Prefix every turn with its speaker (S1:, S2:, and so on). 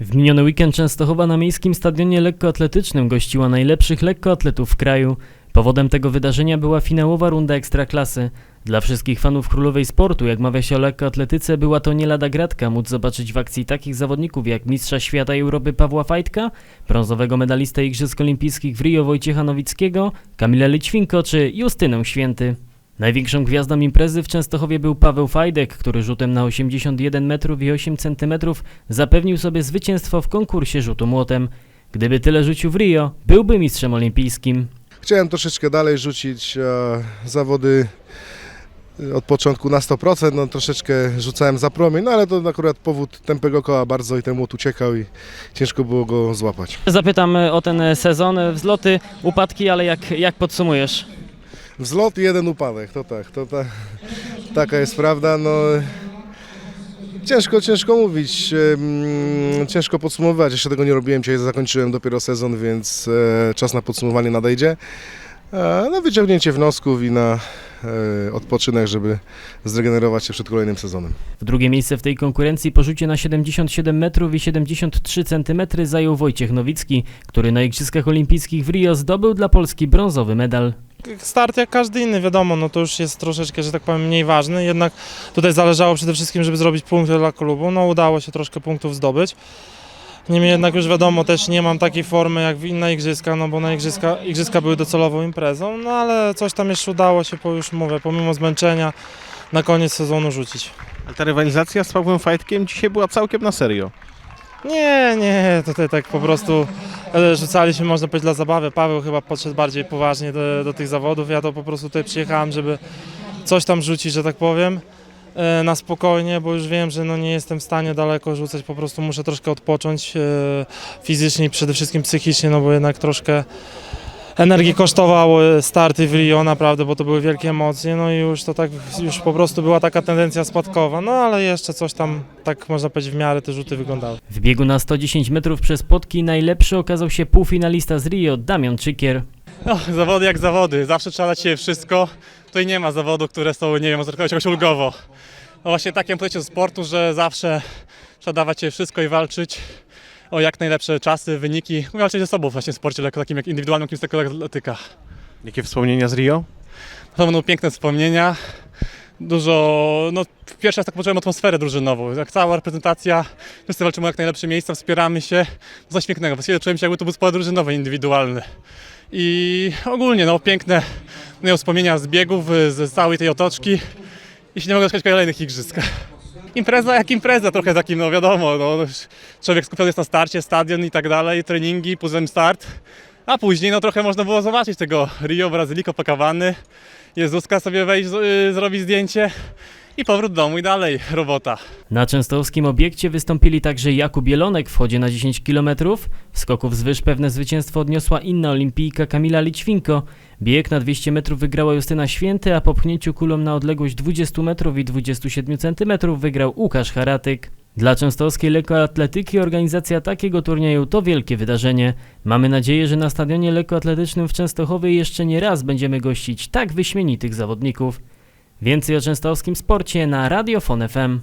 S1: W miniony weekend Częstochowa na miejskim stadionie lekkoatletycznym gościła najlepszych lekkoatletów w kraju. Powodem tego wydarzenia była finałowa runda Ekstraklasy. Dla wszystkich fanów królowej sportu, jak mawia się o lekkoatletyce, była to nie lada gratka móc zobaczyć w akcji takich zawodników jak mistrza świata i Europy Pawła Fajtka, brązowego medalistę Igrzysk Olimpijskich w Rio Wojciecha Nowickiego, Kamila Lićwinko czy Justynę Święty. Największą gwiazdą imprezy w Częstochowie był Paweł Fajdek, który rzutem na 81 metrów i 8 centymetrów zapewnił sobie zwycięstwo w konkursie rzutu młotem. Gdyby tyle rzucił w Rio, byłby mistrzem olimpijskim.
S2: Chciałem troszeczkę dalej rzucić e, zawody e, od początku na 100%, no troszeczkę rzucałem za promień, no ale to akurat powód tępego koła bardzo i ten młot uciekał i ciężko było go złapać.
S1: Zapytam o ten sezon, wzloty, upadki, ale jak, jak podsumujesz?
S2: Wzlot i jeden upadek, to tak, to ta, taka jest prawda, no ciężko, ciężko mówić, ciężko podsumowywać, jeszcze tego nie robiłem, dzisiaj zakończyłem dopiero sezon, więc e, czas na podsumowanie nadejdzie. E, na wyciągnięcie wniosków i na e, odpoczynek, żeby zregenerować się przed kolejnym sezonem.
S1: W drugie miejsce w tej konkurencji po rzucie na 77 metrów i 73 centymetry zajął Wojciech Nowicki, który na Igrzyskach Olimpijskich w Rio zdobył dla Polski brązowy medal.
S3: Start jak każdy inny, wiadomo, no to już jest troszeczkę, że tak powiem, mniej ważny, jednak tutaj zależało przede wszystkim, żeby zrobić punkty dla klubu, no udało się troszkę punktów zdobyć. Niemniej jednak już wiadomo, też nie mam takiej formy jak w inne igrzyska, no bo na igrzyska, igrzyska były docelową imprezą, no ale coś tam jeszcze udało się, po, już mówię, pomimo zmęczenia na koniec sezonu rzucić.
S4: Ale ta rywalizacja z Pawłem Fajtkiem dzisiaj była całkiem na serio.
S3: Nie, nie, tutaj tak po prostu e, rzucaliśmy, można powiedzieć, dla zabawy. Paweł chyba podszedł bardziej poważnie do, do tych zawodów. Ja to po prostu tutaj przyjechałem, żeby coś tam rzucić, że tak powiem, e, na spokojnie, bo już wiem, że no nie jestem w stanie daleko rzucać, po prostu muszę troszkę odpocząć e, fizycznie i przede wszystkim psychicznie, no bo jednak troszkę energii kosztowały starty w Rio, naprawdę, bo to były wielkie emocje, no i już to tak, już po prostu była taka tendencja spadkowa, no ale jeszcze coś tam, tak można powiedzieć, w miarę te rzuty wyglądały.
S1: W biegu na 110 metrów przez potki najlepszy okazał się półfinalista z Rio, Damian Czykier.
S5: No, zawody jak zawody, zawsze trzeba dać się wszystko. Tutaj nie ma zawodów, które są, nie wiem, powiedzieć jakoś ulgowo. No właśnie takie podejście do sportu, że zawsze trzeba dawać się wszystko i walczyć o jak najlepsze czasy, wyniki. Walczyć ze sobą właśnie w sporcie takim jak indywidualnym, jest tylko atletyka.
S4: Jakie wspomnienia z Rio?
S5: To będą piękne wspomnienia. Dużo, no pierwszy raz tak poczułem atmosferę drużynową. Jak cała reprezentacja, wszyscy walczymy o jak najlepsze miejsca, wspieramy się. To coś pięknego. Właściwie czułem się jakby to był sport drużynowy, indywidualny. I ogólnie no piękne no, wspomnienia z biegów, z całej tej otoczki. I się nie mogę doczekać kolejnych igrzysk. Impreza jak impreza, trochę takim, no wiadomo, no, człowiek skupiony jest na starcie, stadion i tak dalej, treningi, później start. A później no trochę można było zobaczyć tego Rio, Brazyli, Copacabany. Jezuska sobie wejść, y, zrobić zdjęcie i powrót do domu i dalej robota.
S1: Na częstochowskim obiekcie wystąpili także Jakub Jelonek w chodzie na 10 km. W skoku wzwyż pewne zwycięstwo odniosła inna olimpijka Kamila Lićwinko. Bieg na 200 metrów wygrała Justyna Święty, a po pchnięciu kulą na odległość 20 metrów i 27 cm wygrał Łukasz Haratyk. Dla częstochowskiej lekkoatletyki organizacja takiego turnieju to wielkie wydarzenie. Mamy nadzieję, że na stadionie lekkoatletycznym w Częstochowie jeszcze nie raz będziemy gościć tak wyśmienitych zawodników. Więcej o częstochowskim sporcie na Radio Fon FM.